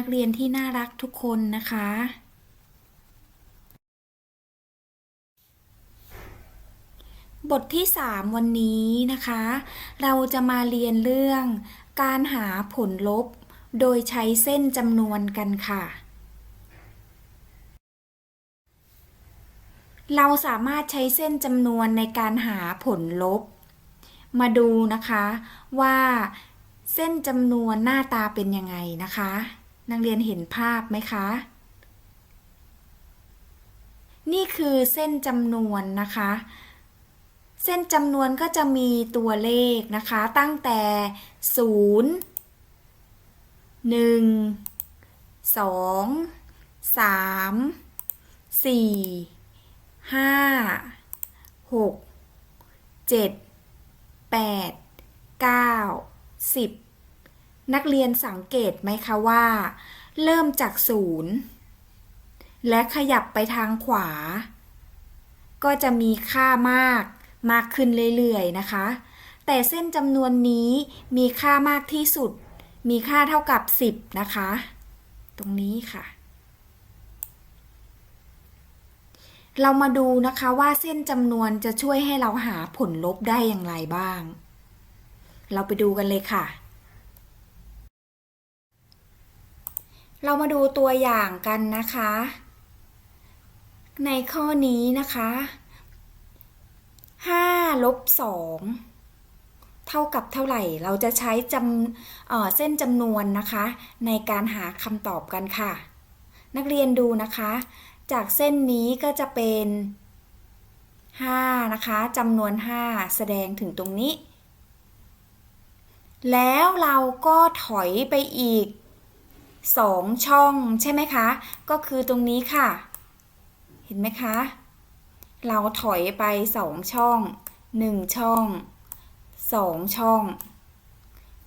นักเรียนที่น่ารักทุกคนนะคะ บทที่ 3 วันนี้นะคะ เราจะมาเรียนเรื่องการหาผลลบ โดยใช้เส้นจำนวนกันค่ะเราสามารถใช้เส้นจำนวนในการหาผลลบ มาดูนะคะว่าเส้นจำนวนหน้าตาเป็นยังไงนะคะ นักเรียนเห็นภาพไหมคะ นี่คือเส้นจำนวนนะคะ เส้นจำนวนก็จะมีตัวเลขนะคะ ตั้งแต่ 0 1 2 3 4 5 6 7 8 9 10 นักเรียนสังเกตไหมคะว่า เริ่มจากศูนย์และขยับไปทางขวา ก็จะมีค่ามากมากขึ้นเรื่อยๆนะคะ แต่เส้นจำนวนนี้มีค่ามากที่สุด มีค่าเท่ากับ 10 นะคะ ตรงนี้ค่ะ เรามาดูนะคะว่าเส้นจำนวนจะช่วยให้เราหาผลลบได้อย่างไรบ้าง เราไปดูกันเลยค่ะ เรามาดูตัวอย่างกันนะคะ ในข้อนี้นะคะ5ลบ2เท่ากับเท่าไหร่ เราจะใช้จำเเส้นจำนวนนะคะ ในการหาคำตอบกันค่ะ นักเรียนดูนะคะ จากเส้นนี้ก็จะเป็น5นะคะจำนวน 5 แสดงถึงตรงนี้ แล้วเราก็ถอยไปอีก 2 ช่องใช่ไหมคะ ก็คือตรงนี้ค่ะ เห็นไหมคะ เราถอยไป 2 ช่อง 1 ช่อง 2 ช่อง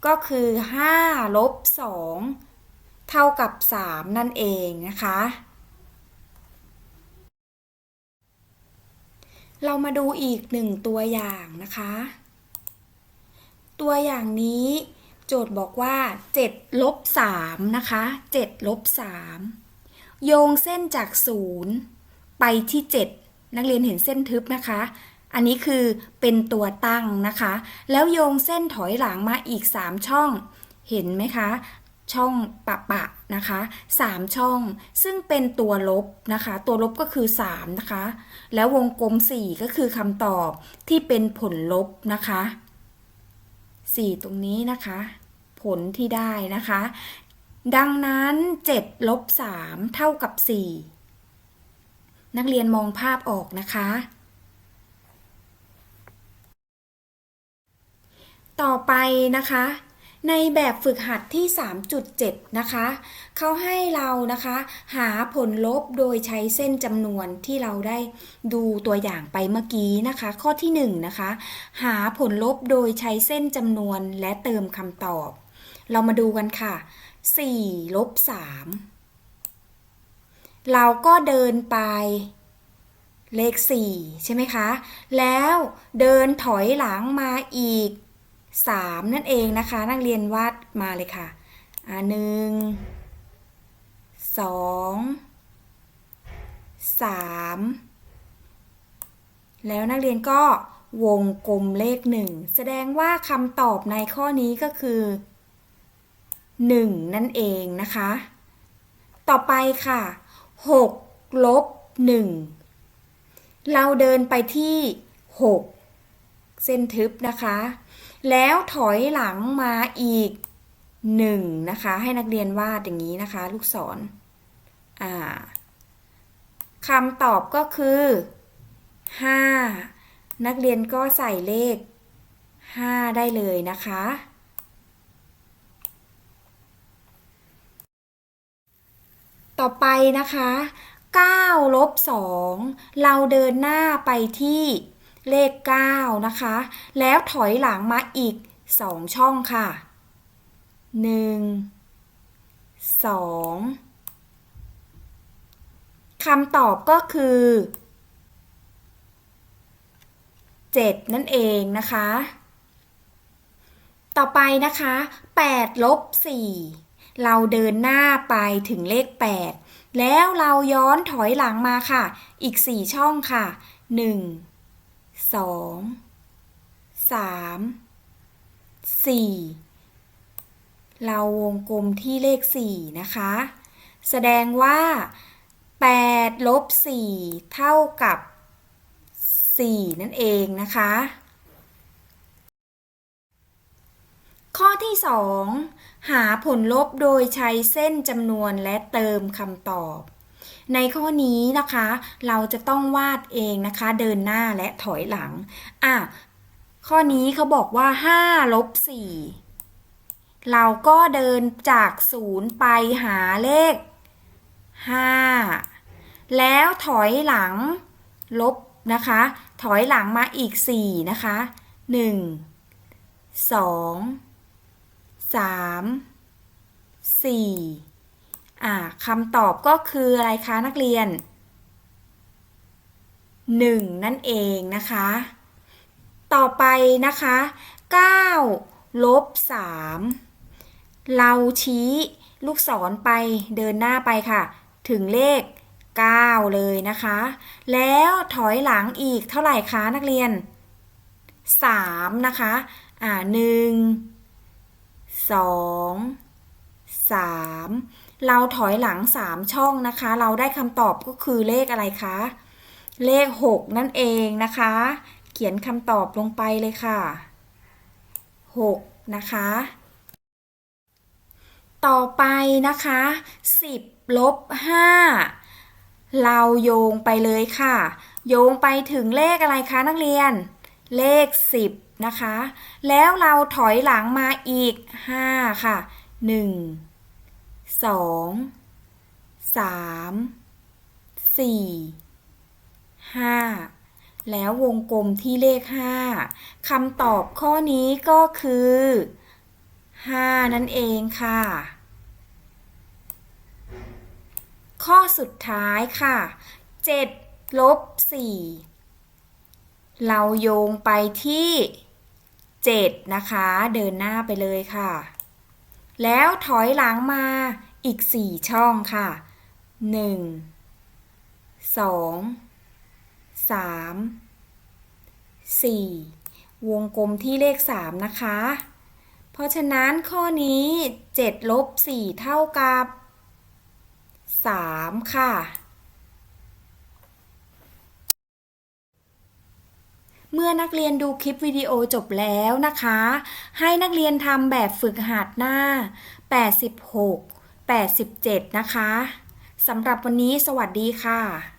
ก็คือ5ลบ2เท่ากับ 3 นั่นเองนะคะ เรามาดูอีกหนึ่งตัวอย่างนะคะ ตัวอย่างนี้ จทย์บอกว่า7ลบ3นะคะ7ลบ3โยงเส้นจาก 0 ไปที่ 7 นักเรียนเห็นเส้นทึบนะคะ อันนี้คือเป็นตัวตั้งนะคะ แล้วโยงเส้นถอยหลังมาอีก 3 ช่อง เห็นไหมคะ ช่องปะปะนะคะ 3 ช่อง ซึ่งเป็นตัวลบนะคะ ตัวลบก็คือ 3 นะคะ แล้ววงกลม 4 ก็คือคำตอบที่เป็นผลลบนะคะ4 ตรงนี้นะคะ ผลที่ได้นะคะ ดังนั้น7ลบ3เท่ากับ 4 นักเรียนมองภาพออกนะคะ ต่อไปนะคะในแบบฝึกหัดที่ 3.7 นะคะ เขาให้เรานะคะ หาผลลบโดยใช้เส้นจำนวนที่เราได้ดูตัวอย่างไปเมื่อกี้นะคะ ข้อที่ 1 นะคะ หาผลลบโดยใช้เส้นจำนวนและเติมคำตอบ เรามาดูกันค่ะ4ลบ3เราก็เดินไปเลข 4 ใช่ไหมคะ แล้วเดินถอยหลังมาอีก 3 นั่นเองนะคะ นักเรียนวาดมาเลยค่ะอ่าหนึ่งสองสามแล้วนักเรียนก็วงกลมเลขหนึ่งแสดงว่าคำตอบในข้อนี้ก็คือ 1 นั่นเองนะคะ ต่อไปค่ะ6ลบ1เราเดินไปที่ 6 เส้นทึบนะคะ แล้วถอยหลังมาอีก 1 นะคะ ให้นักเรียนวาดอย่างนี้นะคะ ลูกศรอ่าคำตอบก็คือ 5 นักเรียนก็ใส่เลข 5 ได้เลยนะคะ ต่อไปนะคะ9ลบ2เราเดินหน้าไปที่เลข 9 นะคะ แล้วถอยหลังมาอีก 2 ช่องค่ะ 1 2คำตอบก็คือ 7 นั่นเองนะคะ ต่อไปนะคะ8ลบ4 เราเดินหน้าไปถึงเลข 8 แล้วเราย้อนถอยหลังมาค่ะ อีก 4 ช่องค่ะ 1 2 3 4 เราวงกลมที่เลข 4 นะคะ แสดงว่า 8 ลบ 4 เท่ากับ 4 นั่นเองนะคะ ข้อที่ 2 หาผลลบโดยใช้เส้นจำนวนและเติมคำตอบ ในข้อนี้นะคะ เราจะต้องวาดเองนะคะ เดินหน้าและถอยหลังอะข้อนี้เขาบอกว่า5ลบ4เราก็เดินจาก 0 ไปหาเลข 5 แล้วถอยหลังลบนะคะ ถอยหลังมาอีก 4 นะคะ 1 2 3 4อ่าคำตอบก็คืออะไรคะนักเรียน1นั่นเองนะคะ ต่อไปนะคะ9ลบ3เราชี้ลูกศรไปเดินหน้าไปค่ะ ถึงเลข 9 เลยนะคะ แล้วถอยหลังอีกเท่าไหร่คะนักเรียน 3 นะคะ อ่าหนึ่ง สองสามเราถอยหลัง3ช่องนะคะ เราได้คำตอบก็คือเลขอะไรคะ เลข6นั่นเองนะคะ เขียนคำตอบลงไปเลยค่ะ6นะคะ ต่อไปนะคะ10ลบ5เราโยงไปเลยค่ะ โยงไปถึงเลขอะไรคะนักเรียน เลข10 นะคะ แล้วเราถอยหลังมาอีก 5 ค่ะ 1 2 3 4 5 แล้ววงกลมที่เลข 5คำตอบข้อนี้ก็คือ 5 นั่นเองค่ะ ข้อสุดท้ายค่ะ 7 ลบ 4 เราโยงไปที่ 7 นะคะ เดินหน้าไปเลยค่ะ แล้วถอยหลังมาอีก 4 ช่องค่ะ 1 2 3 4 วงกลมที่เลข 3 นะคะ เพราะฉะนั้นข้อนี้ 7 ลบ 4 เท่ากับ 3 ค่ะ เมื่อนักเรียนดูคลิปวิดีโอจบแล้วนะคะ ให้นักเรียนทำแบบฝึกหัดหน้า 86 87 นะคะสำหรับวันนี้สวัสดีค่ะ